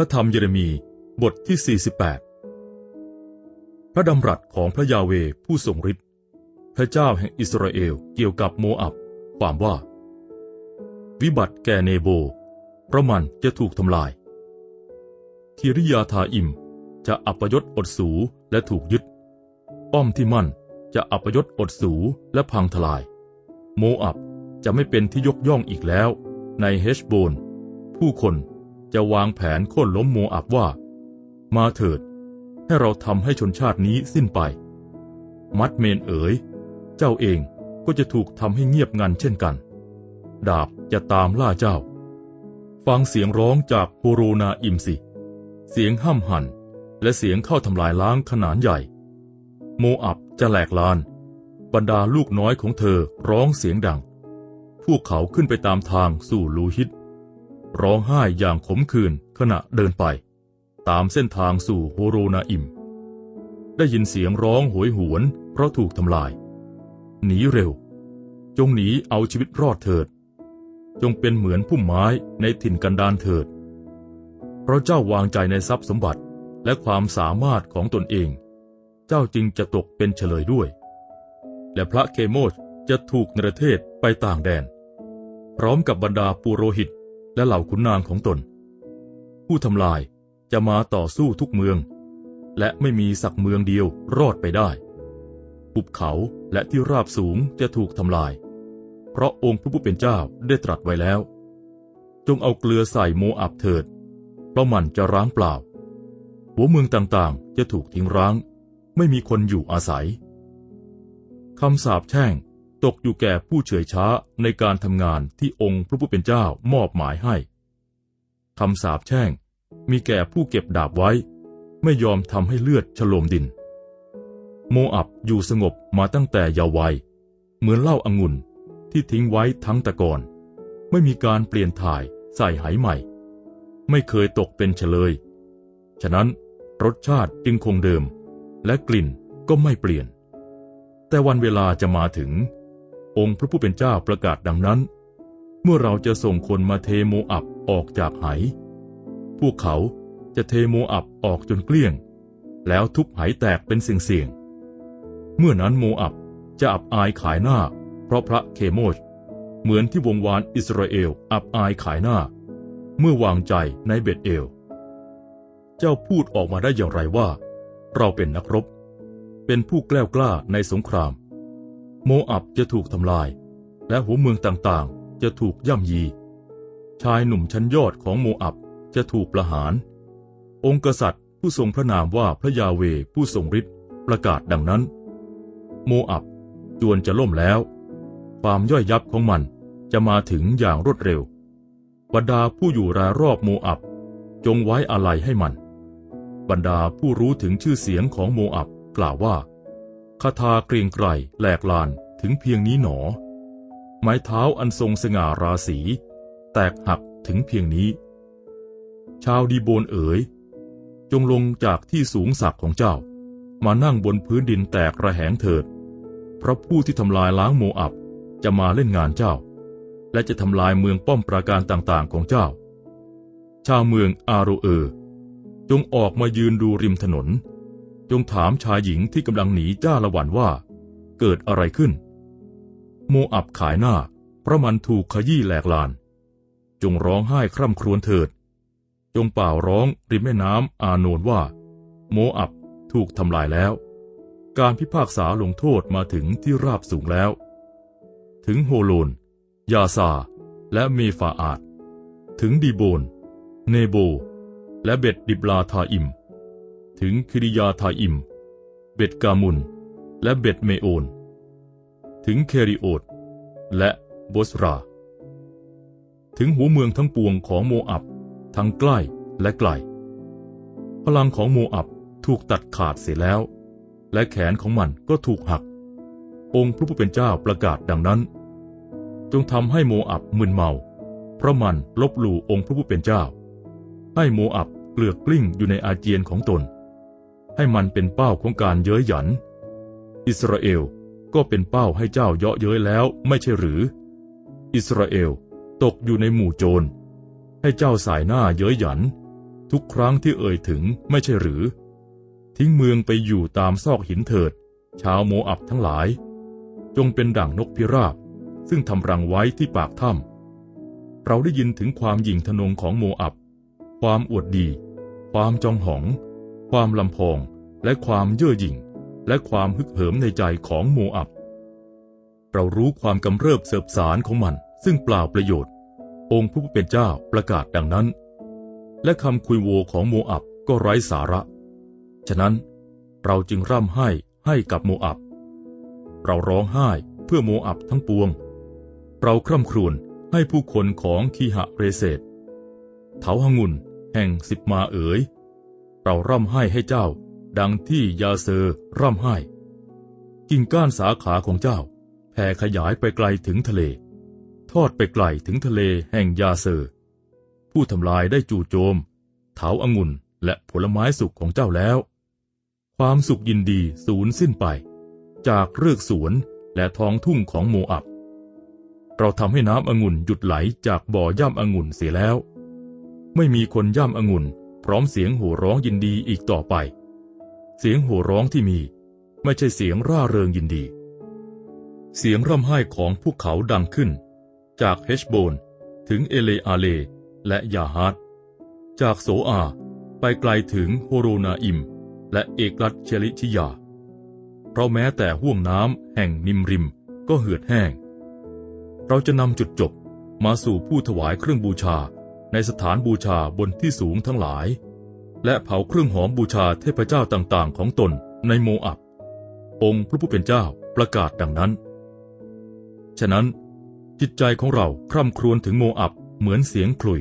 ระธรรมเยเรมีบทที่ 48 พระดำรัสของพระยาเวผู้ทรงฤทธิ์พระเจ้าแห่งอิสราเอลเกี่ยวกับโมอับ ความว่า วิบัติแก่เนโบ เพราะมันจะถูกทำลาย คิริยาทาอิมจะอัปยศอดสูและถูกยึด ป้อมที่มั่นจะอัปยศอดสูและพังทลาย โมอับจะไม่เป็นที่ยกย่องอีกแล้ว ในเฮชโบน ผู้คน จะวางแผนโค่นล้มโมอับว่า มาเถิด ให้เราทำให้ชนชาตินี้สิ้นไป มัดเมนเอ๋ย เจ้าเองก็จะถูกทำให้เงียบงันเช่นกัน ดาบจะตามล่าเจ้า ฟังเสียงร้องจากโฮโรนาอิมสิ เสียงห้ำหัน และเสียงเข้าทำลายล้างขนาดใหญ่ โมอับจะแหลกลาน บรรดาลูกน้อยของเธอร้องเสียงดัง พวกเขาขึ้นไปตามทางสู่ลูฮิต ร้องไห้อย่างขมขื่นขณะเดินไป ตามเส้นทางสู่โฮโรนาอิม ได้ยินเสียงร้องโหยหวนเพราะถูกทำลาย หนีเร็ว จงหนีเอาชีวิตรอดเถิด จงเป็นเหมือนพุ่มไม้ในถิ่นกันดานเถิด เพราะเจ้าวางใจในทรัพย์สมบัติและความสามารถของตนเอง เจ้าจึงจะตกเป็นเฉลยด้วย และพระเคโมชจะถูกนรเทศไปต่างแดน พร้อมกับบรรดาปุโรหิต และเหล่าขุนนางของตน ผู้ทำลายจะมาต่อสู้ทุกเมือง และไม่มีสักเมืองเดียวรอดไปได้ภูเขาและที่ราบสูงจะถูกทำลาย เพราะองค์พระผู้เป็นเจ้าได้ตรัสไว้แล้ว จงเอาเกลือใส่โมอับเถิด เพราะมันจะร้างเปล่า หัวเมืองต่างๆจะถูกทิ้งร้าง ไม่มีคนอยู่อาศัยคำสาปแช่ง ตกอยู่แก่ผู้เฉื่อยช้าในการทำงานที่องค์พระผู้เป็นเจ้ามอบหมายให้คำสาปแช่งมีแก่ผู้เก็บดาบไว้ ไม่ยอมทำให้เลือดฉโลมดิน โมอับอยู่สงบมาตั้งแต่เยาว์วัย เหมือนเหล้าอางุ่นที่ทิ้งไว้ทั้งตะกอนไม่มีการเปลี่ยนถ่ายใส่ไหใหม่ ไม่เคยตกเป็นเฉลย ฉะนั้นรสชาติจึงคงเดิม และกลิ่นก็ไม่เปลี่ยน แต่วันเวลาจะมาถึง องค์พระผู้เป็นเจ้าประกาศดังนั้น เมื่อเราจะส่งคนมาเทโมอับออกจากไห พวกเขาจะเทโมอับออกจนเกลี้ยง แล้วทุบไหแตกเป็นเสียงๆ เมื่อนั้นโมอับจะอับอายขายหน้า เพราะพระเคโมช เหมือนที่วงวานอิสราเอลอับอายขายหน้า เมื่อวางใจในเบตเอล เจ้าพูดออกมาได้อย่างไรว่า เราเป็นนักรบ เป็นผู้แกล้วกล้าในสงคราม โมอับจะถูกทำลาย และหัวเมืองต่างๆ จะถูกย่ำยี ชายหนุ่มชั้นยอดของโมอับจะถูกประหาร องค์กษัตริย์ผู้ทรงพระนามว่าพระยาเวผู้ทรงฤทธิ์ประกาศดังนั้น โมอับจวนจะล่มแล้ว ความย่อยยับของมันจะมาถึงอย่างรวดเร็ว บรรดาผู้อยู่รายรอบโมอับ จงไว้อาลัยให้มัน บรรดาผู้รู้ถึงชื่อเสียงของโมอับกล่าวว่า คาถาเกรียงไกรแหลกลานถึงเพียงนี้หนอ ไม้เท้าอันทรงสง่าราศี แตกหักถึงเพียงนี้ ชาวดีโบนเอ๋ย จงลงจากที่สูงสักของเจ้า มานั่งบนพื้นดินแตกระแหงเถิด เพราะผู้ที่ทำลายล้างโมอับจะมาเล่นงานเจ้า และจะทำลายเมืองป้อมปราการต่างๆของเจ้า ชาวเมืองอาโรเออจงออกมายืนดูริมถนน จงถามชายหญิงที่กำลังหนีจ้าละวันว่า เกิดอะไรขึ้น โมอับขายหน้า เพราะมันถูกขยี้แหลกลาน จงร้องไห้คร่ำครวญเถิด จงเป่าร้องริมแม่น้ำอาโนนว่า โมอับถูกทำลายแล้ว การพิพากษาลงโทษมาถึงที่ราบสูงแล้ว ถึงโฮโลน ยาซา และเมฟาอาด ถึงดีโบน เนโบ และเบ็ดดิบลาทาอิม ถึงคิริยาทาอิม เบตกามุน และเบตเมโอน ถึงเคริโอดและโบสรา ถึงหัวเมืองทั้งปวงของโมอับ ทั้งใกล้และไกล พลังของโมอับถูกตัดขาดเสียแล้ว และแขนของมันก็ถูกหัก องค์พระผู้เป็นเจ้าประกาศดังนั้น จงทำให้โมอับมึนเมา เพราะมันลบหลู่องค์พระผู้เป็นเจ้า ให้โมอับเกลือกกลิ้งอยู่ในอาเจียนของตน ให้มันเป็นเป้าของการเย้ยหยัน อิสราเอลก็เป็นเป้าให้เจ้าเยาะเย้ยแล้วไม่ใช่หรือ อิสราเอลตกอยู่ในหมู่โจร ให้เจ้าสายหน้าเย้ยหยัน ทุกครั้งที่เอ่ยถึงไม่ใช่หรือ ทิ้งเมืองไปอยู่ตามซอกหินเถิด ชาวโมอับทั้งหลาย จงเป็นดั่งนกพิราบ ซึ่งทำรังไว้ที่ปากถ้ำเราได้ยินถึงความหยิ่งทนงของโมอับ ความอวดดี ความจองหอง ความลำพอง และความเย่อหยิ่ง และความฮึกเหิมในใจของโมอับ เรารู้ความกำเริบเสบสารของมัน ซึ่งเปล่าประโยชน์ องค์ผู้เป็นเจ้าประกาศดังนั้น และคำคุยโวของโมอับก็ไร้สาระ ฉะนั้นเราจึงร่ำไห้ให้กับโมอับ เราร้องไห้เพื่อโมอับทั้งปวง เราคร่ำครวญให้ผู้คนของคีหะเรเซตเถาหงุนแห่งสิบมาเอ๋ย เราร่ำไห้ให้เจ้า ดังที่ยาเซอร์ร่ำไห้ กิ่งก้านสาขาของเจ้าแผ่ขยายไปไกลถึงทะเล ทอดไปไกลถึงทะเลแห่งยาเซอร์ ผู้ทำลายได้จู่โจม เถาอางุ่นและผลไม้สุกของเจ้าแล้ว ความสุขยินดีสูญสิ้นไป จากเรือกสวนและท้องทุ่งของโมอับ เราทำให้น้ำองุ่นหยุดไหลจากบ่อย่ำองุ่นเสียแล้ว ไม่มีคนย่ำองุ่น พร้อมเสียงโห่ร้องยินดีอีกต่อไป เสียงโห่ร้องที่มี ไม่ใช่เสียงร่าเริงยินดี เสียงร่ำไห้ของพวกเขาดังขึ้น จากเฮชโบน ถึงเอเลอาเล และยาฮัดจากโซอา ไปไกลถึงโฮโรนาอิม และเอกลัดเชลิชิยา เพราะแม้แต่ห่วงน้ำแห่งนิมริมก็เหือดแห้ง เราจะนำจุดจบมาสู่ผู้ถวายเครื่องบูชา ในสถานบูชาบนที่สูงทั้งหลาย และเผาเครื่องหอมบูชาเทพเจ้าต่างๆ ของตนในโมอับ องค์พระผู้เป็นเจ้าประกาศดังนั้น ฉะนั้น จิตใจของเราคร่ำครวญถึงโมอับเหมือนเสียงคลุย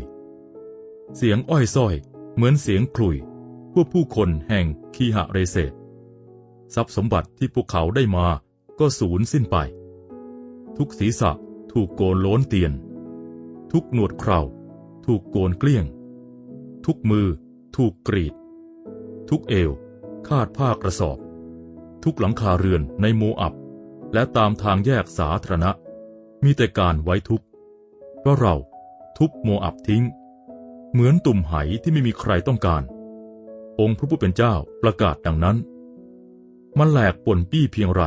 เสียงอ้อยส้อย เหมือนเสียงคลุยพวกผู้คนแห่งคีหะเรเซตทรัพย์สมบัติที่พวกเขาได้มาก็สูญสิ้นไป ทุกศีรษะถูกโกนโล้นเตียน ทุกหนวดเครา ถูกโกนเกลี้ยง ทุกมือ ถูกกรีด ทุกเอว คาดผ้ากระสอบ ทุกหลังคาเรือนในโมอับ และตามทางแยกสาธารณะ มีแต่การไว้ทุกข์เพราะเราทุบโมอับทิ้ง เหมือนตุ่มไหที่ไม่มีใครต้องการ องค์พระผู้เป็นเจ้าประกาศดังนั้น มันแหลกป่นปี้เพียงไร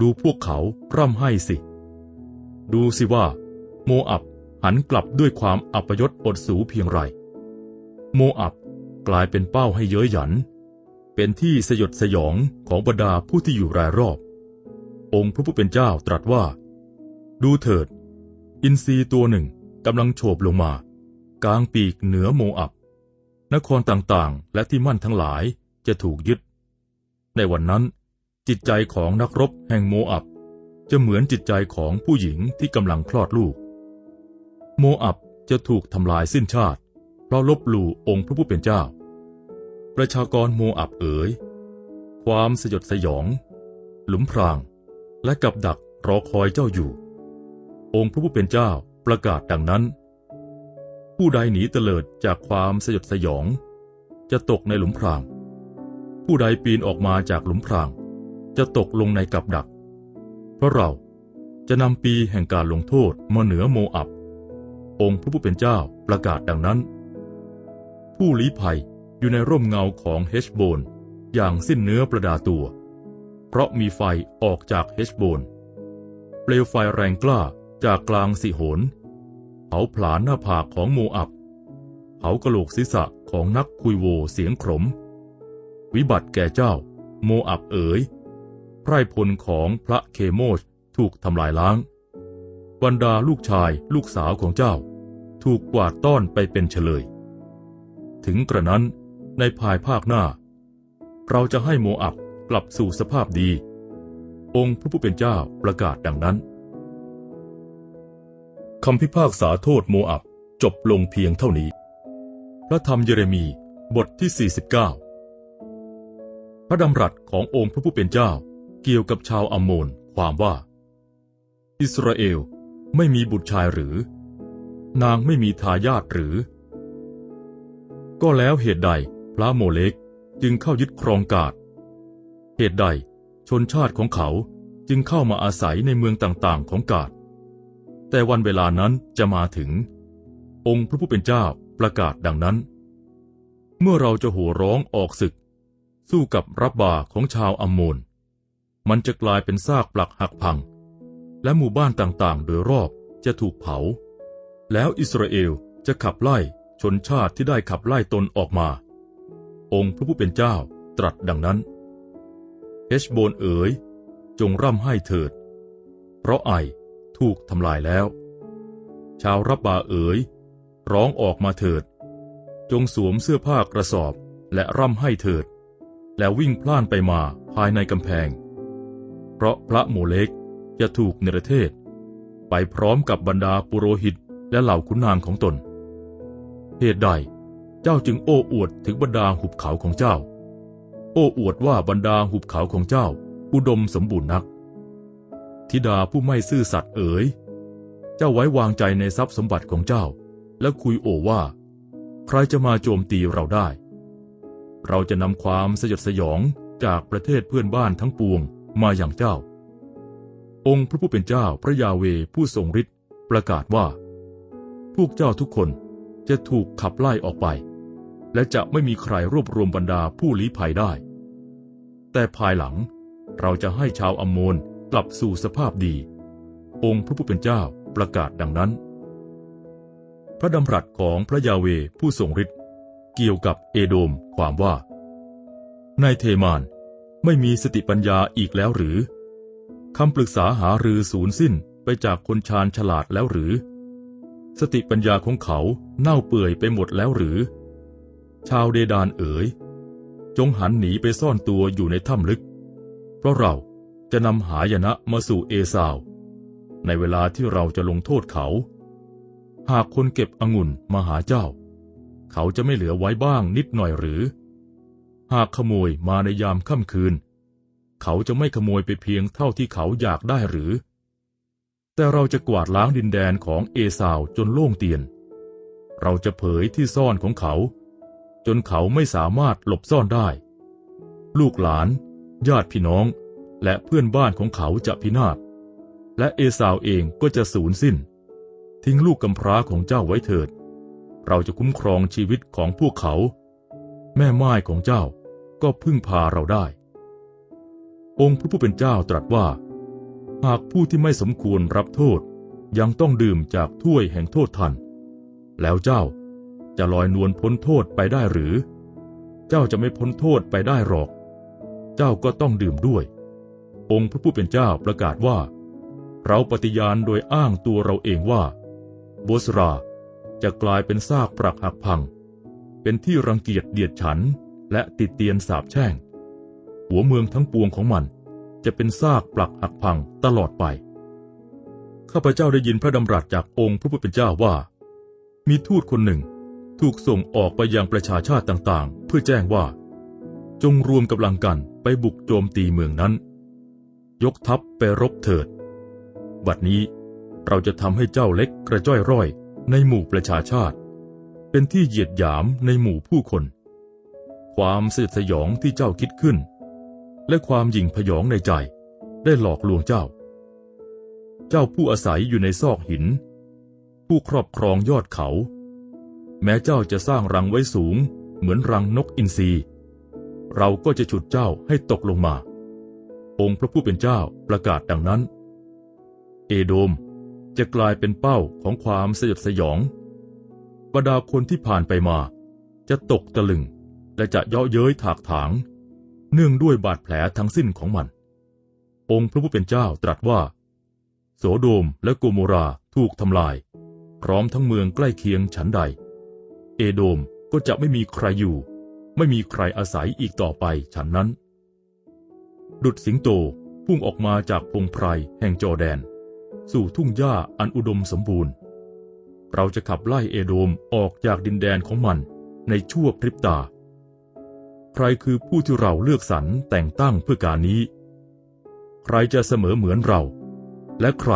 ดูพวกเขาร่ำไห้สิ ดูสิว่า โมอับ หันกลับด้วยความอัปยศอดสูเพียงไร โมอับกลายเป็นเป้าให้เย้ยหยัน เป็นที่สยดสยองของบรรดาผู้ที่อยู่รายรอบ องค์พระผู้เป็นเจ้าตรัสว่า ดูเถิด อินทรีตัวหนึ่งกำลังโฉบลงมา กลางปีกเหนือโมอับ นครต่างๆ และที่มั่นทั้งหลายจะถูกยึด ในวันนั้น จิตใจของนักรบแห่งโมอับ จะเหมือนจิตใจของผู้หญิงที่กำลังคลอดลูก โมอับจะถูกทำลายสิ้นชาติ เพราะลบหลู่องค์พระผู้เป็นเจ้า ประชากรโมอับเอ๋ย ความสยดสยอง หลุมพราง และกับดักรอคอยเจ้าอยู่ องค์พระผู้เป็นเจ้าประกาศดังนั้น ผู้ใดหนีเตลิดจากความสยดสยอง จะตกในหลุมพราง ผู้ใดปีนออกมาจากหลุมพราง จะตกลงในกับดัก เพราะเราจะนำปีแห่งการลงโทษมาเหนือโมอับ องค์พระผู้เป็นเจ้าประกาศดังนั้น ผู้ลี้ภัยอยู่ในร่มเงาของเฮชโบนอย่างสิ้นเนื้อประดาตัว เพราะมีไฟออกจากเฮชโบนเปลวไฟแรงกล้าจากกลางสิโหนเผาผลาญหน้าผากของโมอับ เผากระโหลกศีรษะของนักคุยโวเสียงขม วิบัติแก่เจ้า โมอับเอ๋ยไพร่พลของพระเคโมชถูกทำลายล้าง บรรดาลูกชายลูกสาวของเจ้า ถูกกวาดต้อนไปเป็นเฉลย ถึงกระนั้นในภายภาคหน้า เราจะให้โมอับกลับสู่สภาพดี องค์พระผู้เป็นเจ้าประกาศดังนั้นคำพิพากษาโทษโมอับจบลงเพียงเท่านี้ พระธรรมเยเรมีบทที่ 49 พระดำรัสขององค์พระผู้เป็นเจ้าเกี่ยวกับชาวอัมโมนความว่า อิสราเอลไม่มีบุตรชายหรือ นางไม่มีทายาทหรือ ก็แล้วเหตุใดพระโมเลกจึงเข้ายึดครองกาดเหตุใดชนชาติของเขาจึงเข้ามาอาศัยในเมืองต่างๆของกาดแต่วันเวลานั้นจะมาถึง องค์พระผู้เป็นเจ้าประกาศดังนั้น เมื่อเราจะโห่ร้องออกศึก สู้กับรับบาของชาวอัมโมนมันจะกลายเป็นซากปลักหักพัง และหมู่บ้านต่างๆ โดยรอบจะถูกเผา แล้วอิสราเอลจะขับไล่ชนชาติที่ได้ขับไล่ตนออกมา องค์พระผู้เป็นเจ้าตรัสดังนั้นเอชโบนเอ๋ย จงร่ำไห้เถิด เพราะไอถูกทำลายแล้ว ชาวรับบาเอ๋ย ร้องออกมาเถิด จงสวมเสื้อผ้ากระสอบและร่ำไห้เถิด แล้ววิ่งพล่านไปมาภายในกำแพง เพราะพระโมเลกจะถูกเนรเทศ ไปพร้อมกับบรรดาปุโรหิต และเหล่าขุนนางของตน เหตุใด เจ้าจึงโอ้อวดถึงบรรดาหุบเขาของเจ้า โอ้อวดว่าบรรดาหุบเขาของเจ้า อุดมสมบูรณ์นัก ธิดาผู้ไม่ซื่อสัตย์เอ๋ย เจ้าไว้วางใจในทรัพย์สมบัติของเจ้า และคุยโอว่า ใครจะมาโจมตีเราได้ เราจะนำความสยดสยองจากประเทศเพื่อนบ้านทั้งปวงมาอย่างเจ้า องค์พระผู้เป็นเจ้าพระยาเวผู้ทรงฤทธิ์ประกาศว่า วกเจ้าทุกคนจะถูกขับไล่ออกไป และจะไม่มีใครรวบรวมบรรดาผู้ลี้ภัยได้ แต่ภายหลังเราจะให้ชาวอัมโมนกลับสู่สภาพดี องค์พระผู้เป็นเจ้าประกาศดังนั้น พระดำรัสของพระยาเวผู้ทรงฤทธิ์เกี่ยวกับเอโดมความว่าในเทมานไม่มีสติปัญญาอีกแล้วหรือคำปรึกษาหารือสูญสิ้นไปจากคนชาญฉลาดแล้วหรือ สติปัญญาของเขาเน่าเปื่อยไปหมดแล้วหรือ ชาวเดดานเอ๋ย จงหันหนีไปซ่อนตัวอยู่ในถ้ำลึก เพราะเราจะนำหายนะมาสู่เอสาว ในเวลาที่เราจะลงโทษเขา หากคนเก็บองุ่นมาหาเจ้า เขาจะไม่เหลือไว้บ้างนิดหน่อยหรือ หากขโมยมาในยามค่ำคืน เขาจะไม่ขโมยไปเพียงเท่าที่เขาอยากได้หรือ แต่เราจะกวาดล้างดินแดนของเอสาวจนโล่งเตียน เราจะเผยที่ซ่อนของเขา จนเขาไม่สามารถหลบซ่อนได้ ลูกหลาน ญาติพี่น้อง และเพื่อนบ้านของเขาจะพินาศ และเอสาวเองก็จะสูญสิ้น ทิ้งลูกกำพร้าของเจ้าไว้เถิด เราจะคุ้มครองชีวิตของพวกเขา แม่ไม้ของเจ้าก็พึ่งพาเราได้ องค์พระผู้เป็นเจ้าตรัสว่า หากผู้ที่ไม่สมควรรับโทษ ยังต้องดื่มจากถ้วยแห่งโทษทัน แล้วเจ้าจะลอยนวลพ้นโทษไปได้หรือ เจ้าจะไม่พ้นโทษไปได้หรอก เจ้าก็ต้องดื่มด้วย องค์พระผู้เป็นเจ้าประกาศว่า เราปฏิญาณโดยอ้างตัวเราเองว่าโบสราจะกลายเป็นซากปรักหักพัง เป็นที่รังเกียจเดียดฉันและติดเตียนสาบแช่ง หัวเมืองทั้งปวงของมัน จะเป็นซากปลักหักพังตลอดไป ข้าพเจ้าได้ยินพระดำรัสจากองค์พระผู้เป็นเจ้าว่า มีทูตคนหนึ่งถูกส่งออกไปยังประชาชาติต่างๆ เพื่อแจ้งว่า จงรวมกำลังกันไปบุกโจมตีเมืองนั้น ยกทัพไปรบเถิด บัดนี้เราจะทำให้เจ้าเล็กกระจ้อยร่อยในหมู่ประชาชาติ เป็นที่เหยียดหยามในหมู่ผู้คน ความสยดสยองที่เจ้าคิดขึ้น และความหยิ่งพยองในใจ ได้หลอกลวงเจ้า เจ้าผู้อาศัยอยู่ในซอกหิน ผู้ครอบครองยอดเขา แม้เจ้าจะสร้างรังไว้สูง เหมือนรังนกอินทรีเราก็จะฉุดเจ้าให้ตกลงมา องค์พระผู้เป็นเจ้าประกาศดังนั้น เอโดมจะกลายเป็นเป้าของความสยดสยองบรรดาคนที่ผ่านไปมา จะตกตะลึงและจะเยาะเย้ยถากถาง เนื่องด้วยบาดแผลทั้งสิ้นของมัน องค์พระผู้เป็นเจ้าตรัสว่า โสโดมและโกโมราถูกทำลาย พร้อมทั้งเมืองใกล้เคียงฉันใด เอโดมก็จะไม่มีใครอยู่ ไม่มีใครอาศัยอีกต่อไปฉันนั้น ดุดสิงโตพุ่งออกมาจากพงไพรแห่งจอแดน สู่ทุ่งหญ้าอันอุดมสมบูรณ์ เราจะขับไล่เอโดมออกจากดินแดนของมันในชั่วพริบตา ใครคือผู้ที่เราเลือกสรรแต่งตั้งเพื่อการนี้ ใครจะเสมอเหมือนเรา และใคร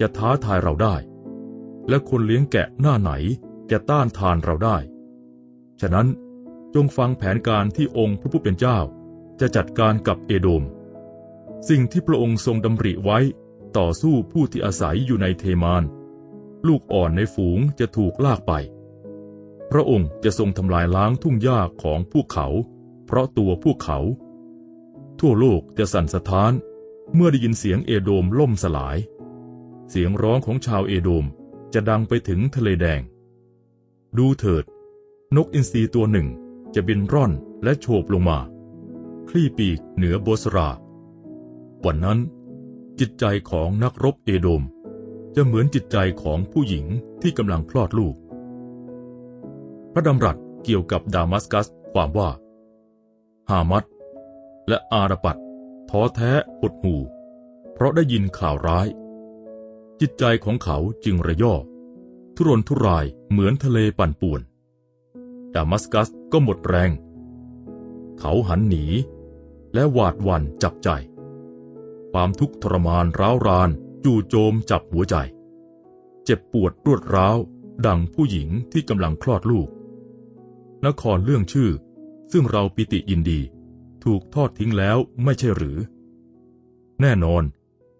จะท้าทายเราได้ และคนเลี้ยงแกะหน้าไหนจะต้านทานเราได้ ฉะนั้นจงฟังแผนการที่องค์พระผู้เป็นเจ้า จะจัดการกับเอโดม สิ่งที่พระองค์ทรงดำริไว้ต่อสู้ผู้ที่อาศัยอยู่ในเทมาน ลูกอ่อนในฝูงจะถูกลากไป พระองค์จะทรงทำลายล้างทุ่งหญ้าของพวกเขา เพราะตัวพวกเขา ทั่วโลกจะสั่นสะท้าน เมื่อได้ยินเสียงเอโดมล่มสลาย เสียงร้องของชาวเอโดมจะดังไปถึงทะเลแดง ดูเถิด นกอินทรีตัวหนึ่งจะบินร่อนและโฉบลงมา คลี่ปีกเหนือโบสรา วันนั้น จิตใจของนักรบเอโดม จะเหมือนจิตใจของผู้หญิงที่กำลังคลอดลูก พระดำรัสเกี่ยวกับดามัสกัสความว่า ฮามัดและอาราปัดท้อแท้หดหู่ เพราะได้ยินข่าวร้าย จิตใจของเขาจึงระย่อ ทุรนทุรายเหมือนทะเลปั่นป่วน ดามัสกัสก็หมดแรง เขาหันหนี และหวาดหวั่นจับใจ ความทุกข์ทรมานร้าวรานจู่โจมจับหัวใจ เจ็บปวดรวดร้าว ดังผู้หญิงที่กำลังคลอดลูก นครเรื่องชื่อ ซึ่งเราปิติยินดี ถูกทอดทิ้งแล้วไม่ใช่หรือ แน่นอน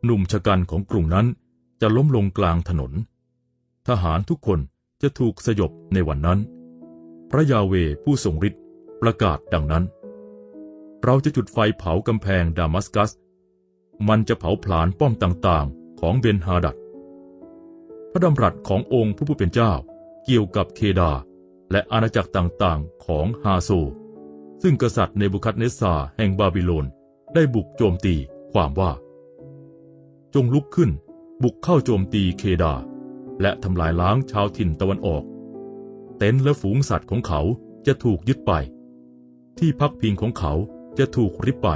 หนุ่มชะกันของกรุงนั้นจะล้มลงกลางถนน ทหารทุกคนจะถูกสยบในวันนั้น พระยาเวผู้ทรงฤทธิ์ประกาศดังนั้น เราจะจุดไฟเผากำแพงดามัสกัส มันจะเผาผลาญป้อมต่างๆ ของเบนฮาดัดพระดำรัสขององค์ผู้เป็นเจ้าเกี่ยวกับเคดาและอาณาจักรต่างๆ ของฮาโซ ซึ่งกษัตริย์เนบุคัดเนสซาแห่งบาบิโลน ได้บุกโจมตีความว่า จงลุกขึ้น บุกเข้าโจมตีเคดา และทำลายล้างชาวถิ่นตะวันออก เต็นท์และฝูงสัตว์ของเขาจะถูกยึดไป ที่พักพิงของเขาจะถูกริบไป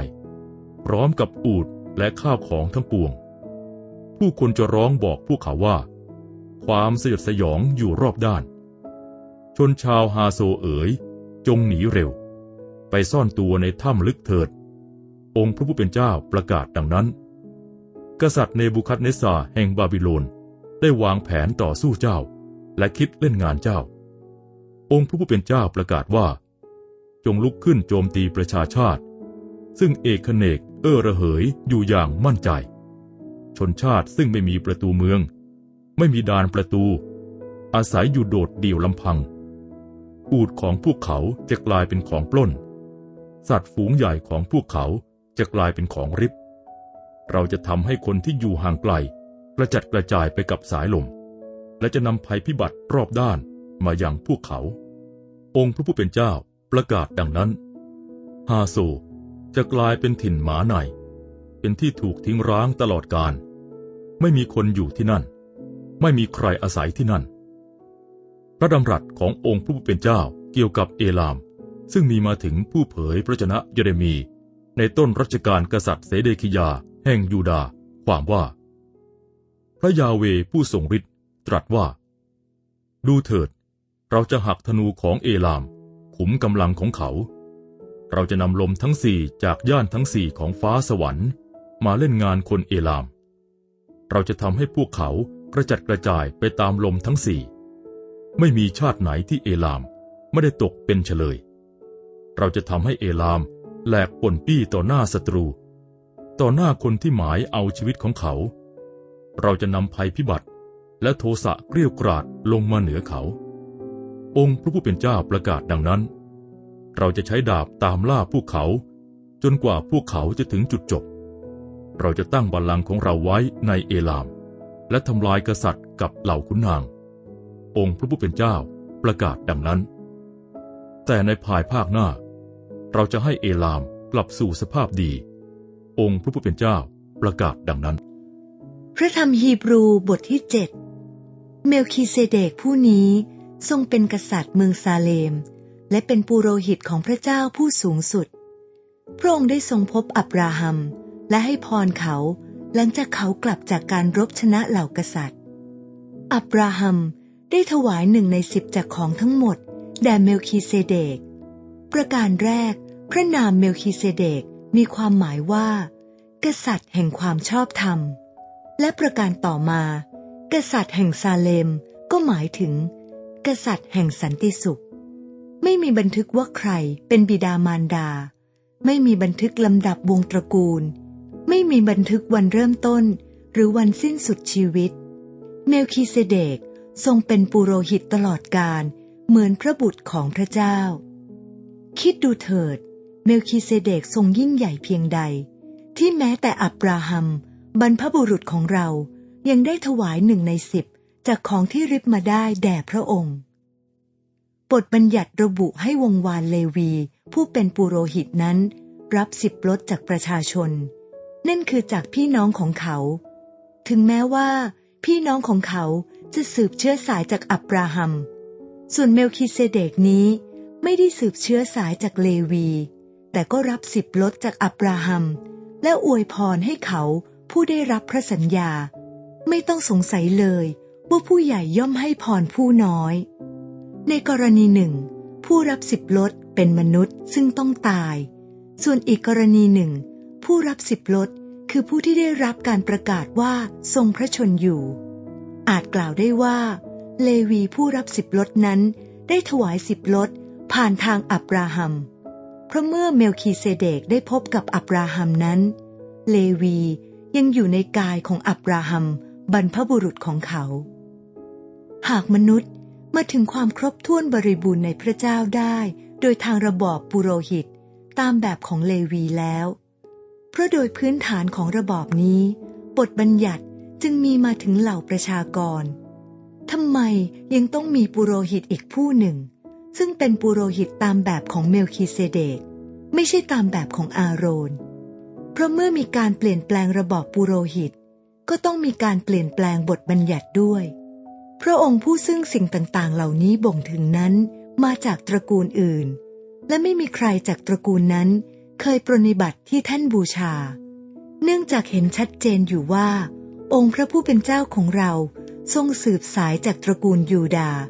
พร้อมกับอูดและข้าวของทั้งปวง ผู้คนจะร้องบอกพวกเขาว่า ความสยดสยองอยู่รอบด้าน ชนชาวฮาโซเอ๋ย จงหนีเร็ว ไปซ่อนตัวในถ้ำลึกเถิด องค์พระผู้เป็นเจ้าประกาศดังนั้น กษัตริย์เนบูคัดเนสซาแห่งบาบิโลนได้วางแผนต่อสู้เจ้า และคิดเล่นงานเจ้า องค์พระผู้เป็นเจ้าประกาศว่า จงลุกขึ้นโจมตีประชาชาติ ซึ่งเอกเนกเอ้อระเหยอยู่อย่างมั่นใจ ชนชาติซึ่งไม่มีประตูเมือง ไม่มีดานประตู อาศัยอยู่โดดเดี่ยวลำพังอูดของพวกเขาจะกลายเป็นของปล้น สัตว์ฝูงใหญ่ของพวกเขาจะกลายเป็นของริบ เราจะทำให้คนที่อยู่ห่างไกล กระจัดกระจายไปกับสายลม และจะนำภัยพิบัติรอบด้านมาอย่างพวกเขา องค์พระผู้เป็นเจ้าประกาศดังนั้น ฮาโซจะกลายเป็นถิ่นหมาใน เป็นที่ถูกทิ้งร้างตลอดกาลไม่มีคนอยู่ที่นั่น ไม่มีใครอาศัยที่นั่น พระดำรัสขององค์พระผู้เป็นเจ้าเกี่ยวกับเอลาม ซึ่งมีมาถึงผู้เผยพระชนะเยเรมี ในต้นรัชกาลกษัตริย์เสเดคิยา แห่งยูดา ความว่า พระยาเวผู้ทรงฤทธิ์ตรัสว่า ดูเถิด เราจะหักธนูของเอลาม ขุมกำลังของเขา เราจะนำลมทั้งสี่จากย่านทั้งสี่ของฟ้าสวรรค์ มาเล่นงานคนเอลาม เราจะทำให้พวกเขากระจัดกระจายไปตามลมทั้งสี่ ไม่มีชาติไหนที่เอลามไม่ได้ตกเป็นเฉลย เราจะทำให้เอลามแหลกป่นปี้ต่อหน้าศัตรู ต่อหน้าคนที่หมายเอาชีวิตของเขา เราจะนำภัยพิบัติ และโทสะเกลี้ยกราดลงมาเหนือเขา องค์พระผู้เป็นเจ้าประกาศดังนั้น เราจะใช้ดาบตามล่าพวกเขา จนกว่าพวกเขาจะถึงจุดจบ เราจะตั้งบัลลังก์ของเราไว้ในเอลาม และทำลายกษัตริย์กับเหล่าขุนนาง องค์พระผู้เป็นเจ้าประกาศดังนั้น แต่ในภายภาคหน้า เราจะให้เอลามกลับสู่สภาพดี องค์พระผู้เป็นเจ้าประกาศดังนั้น พระธรรมฮีบรูบทที่เจ็ดเมลคีเซเดกผู้นี้ทรงเป็นกษัตริย์เมืองซาเลม และเป็นปุโรหิตของพระเจ้าผู้สูงสุด พระองค์ได้ทรงพบอับราฮัม และให้พรเขาหลังจากเขากลับจากการรบชนะเหล่ากษัตริย์ อับราฮัมได้ถวายหนึ่งในสิบจากของทั้งหมด แด่เมลคีเซเดก ประการแรก พระนามเมลคิเซเดกมีความหมายว่า กษัตริย์แห่งความชอบธรรม และประการต่อมา กษัตริย์แห่งซาเลมก็หมายถึง กษัตริย์แห่งสันติสุข ไม่มีบันทึกว่าใครเป็นบิดามารดา ไม่มีบันทึกลำดับวงตระกูล ไม่มีบันทึกวันเริ่มต้น หรือวันสิ้นสุดชีวิต เมลคิเซเดกทรงเป็นปุโรหิตตลอดกาลเหมือนพระบุตรของพระเจ้า คิดดูเถิด เมลคิเซเดกทรงยิ่งใหญ่เพียงใด ที่แม้แต่อับราฮัม บรรพบุรุษของเรายังได้ถวายหนึ่งในสิบจากของที่ริบมาได้แด่พระองค์บทบัญญัติระบุให้วงวานเลวี ผู้เป็นปุโรหิตนั้น รับสิบลดจากประชาชน นั่นคือจากพี่น้องของเขา ถึงแม้ว่า พี่น้องของเขาจะสืบเชื้อสายจากอับราฮัม ส่วนเมลคิเซเดกนี้ไม่ได้สืบเชื้อสายจากเลวี แต่ก็รับสิบลดจากอับราฮัม และอวยพรให้เขาผู้ได้รับพระสัญญา ไม่ต้องสงสัยเลยว่าผู้ใหญ่ย่อมให้พรผู้น้อย ในกรณีหนึ่ง ผู้รับสิบลดเป็นมนุษย์ซึ่งต้องตาย ส่วนอีกกรณีหนึ่ง ผู้รับสิบลดคือผู้ที่ได้รับการประกาศว่าทรงพระชนอยู่ อาจกล่าวได้ว่า เลวีผู้รับสิบลดนั้น ได้ถวายสิบลดผ่านทางอับราฮัม เพราะเมื่อเมลคีเซเดกได้พบกับอับราฮัมนั้น เลวียังอยู่ในกายของอับราฮัมบรรพบุรุษของเขา หากมนุษย์มาถึงความครบถ้วนบริบูรณ์ในพระเจ้าได้ โดยทางระบอบปุโรหิตตามแบบของเลวีแล้ว เพราะโดยพื้นฐานของระบอบนี้บทบัญญัติจึงมีมาถึงเหล่าประชากรทำไมยังต้องมีปุโรหิตอีกผู้หนึ่ง ซึ่งเป็นปุโรหิตตามแบบของเมลคีเซเดก ไม่ใช่ตามแบบของอาโรน เพราะเมื่อมีการเปลี่ยนแปลงระบอบปุโรหิต ก็ต้องมีการเปลี่ยนแปลงบทบัญญัติด้วย พระองค์ผู้ซึ่งสิ่งต่างๆ เหล่านี้บ่งถึงนั้นมาจากตระกูลอื่น และไม่มีใครจากตระกูลนั้น เคยปรนนิบัติที่ท่านบูชา เนื่องจากเห็นชัดเจนอยู่ว่า องค์พระผู้เป็นเจ้าของเราทรงสืบสายจากตระกูลยูดาห์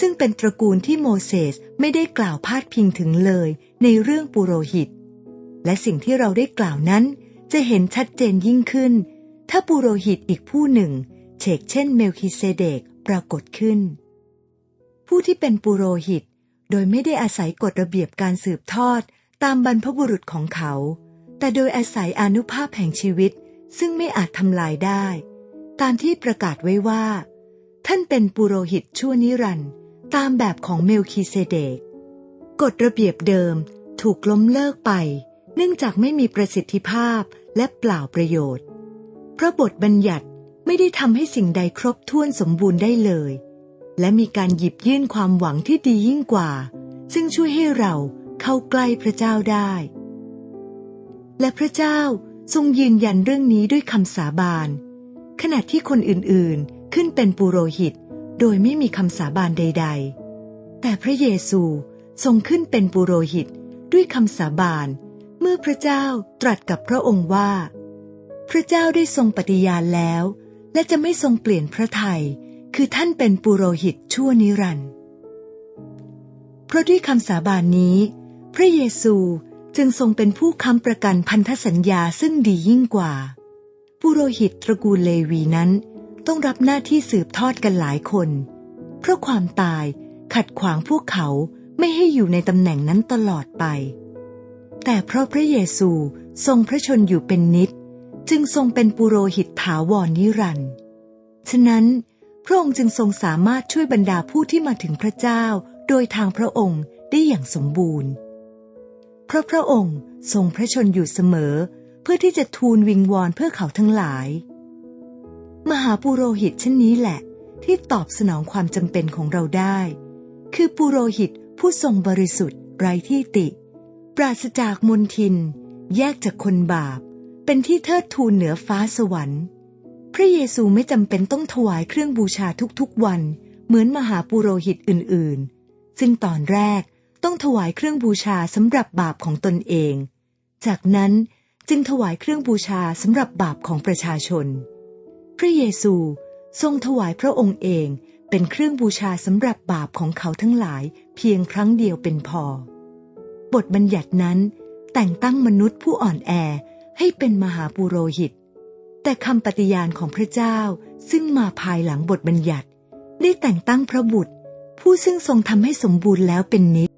ซึ่งเป็นตระกูลที่โมเสสไม่ได้กล่าวพาดพิงถึงเลยในเรื่องปุโรหิต และสิ่งที่เราได้กล่าวนั้นจะเห็นชัดเจนยิ่งขึ้น ถ้าปุโรหิตอีกผู้หนึ่งเชกเช่นเมลคิเซเดกปรากฏขึ้น ผู้ที่เป็นปุโรหิต โดยไม่ได้อาศัยกฎระเบียบการสืบทอดตามบรรพบุรุษของเขา แต่โดยอาศัยอนุภาพแห่งชีวิตซึ่งไม่อาจทำลายได้ ตามที่ประกาศไว้ว่า ท่านเป็นปุโรหิตชั่วนิรันดร์ ตามแบบของเมลคีเซเดก กฎระเบียบเดิมถูกล้มเลิกไป เนื่องจากไม่มีประสิทธิภาพและเปล่าประโยชน์ เพราะบทบัญญัติไม่ได้ทำให้สิ่งใดครบถ้วนสมบูรณ์ได้เลย และมีการหยิบยื่นความหวังที่ดียิ่งกว่า ซึ่งช่วยให้เราเข้าใกล้พระเจ้าได้ และพระเจ้าทรงยืนยันเรื่องนี้ด้วยคำสาบาน ขณะที่คนอื่นๆ ขึ้นเป็นปุโรหิต โดยไม่มีคำสาบานใด ๆ แต่พระเยซูทรงขึ้นเป็นปุโรหิตด้วยคำสาบาน เมื่อพระเจ้าตรัสกับพระองค์ว่า พระเจ้าได้ทรงปฏิญาณแล้ว และจะไม่ทรงเปลี่ยนพระทัยคือท่านเป็นปุโรหิตชั่วนิรันดร์เพราะด้วยคำสาบานนี้ พระเยซูจึงทรงเป็นผู้ค้ำประกันพันธสัญญาซึ่งดียิ่งกว่า ปุโรหิตตระกูลเลวีนั้น ต้องรับหน้าที่สืบทอดกันหลายคน เพราะความตายขัดขวางพวกเขาไม่ให้อยู่ในตำแหน่งนั้นตลอดไป แต่เพราะพระเยซูทรงพระชนอยู่เป็นนิด จึงทรงเป็นปุโรหิตถาวรนิรันดร์ฉะนั้น พระองค์จึงทรงสามารถช่วยบรรดาผู้ที่มาถึงพระเจ้า โดยทางพระองค์ได้อย่างสมบูรณ์ เพราะพระองค์ทรงพระชนอยู่เสมอ เพื่อที่จะทูลวิงวอนเพื่อเขาทั้งหลาย มหาปุโรหิตเช่นนี้แหละ ที่ตอบสนองความจำเป็นของเราได้ คือปุโรหิตผู้ทรงบริสุทธิ์ไร้ที่ติ ปราศจากมนทิน แยกจากคนบาป เป็นที่เทิดทูนเหนือฟ้าสวรรค์ พระเยซูไม่จำเป็นต้องถวายเครื่องบูชาทุกๆวัน เหมือนมหาปุโรหิตอื่นๆ ซึ่งตอนแรกต้องถวายเครื่องบูชาสำหรับบาปของตนเอง จากนั้นจึงถวายเครื่องบูชาสำหรับบาปของประชาชน พระเยซูทรงถวายพระองค์เองเป็นเครื่องบูชาสำหรับบาปของเขาทั้งหลายเพียงครั้งเดียวเป็นพอบทบัญญัตินั้น แต่งตั้งมนุษย์ผู้อ่อนแอให้เป็นมหาปุโรหิต แต่คำปฏิญาณของพระเจ้าซึ่งมาภายหลังบทบัญญัติ ได้แต่งตั้งพระบุตร ผู้ซึ่งทรงทำให้สมบูรณ์แล้วเป็นนิจ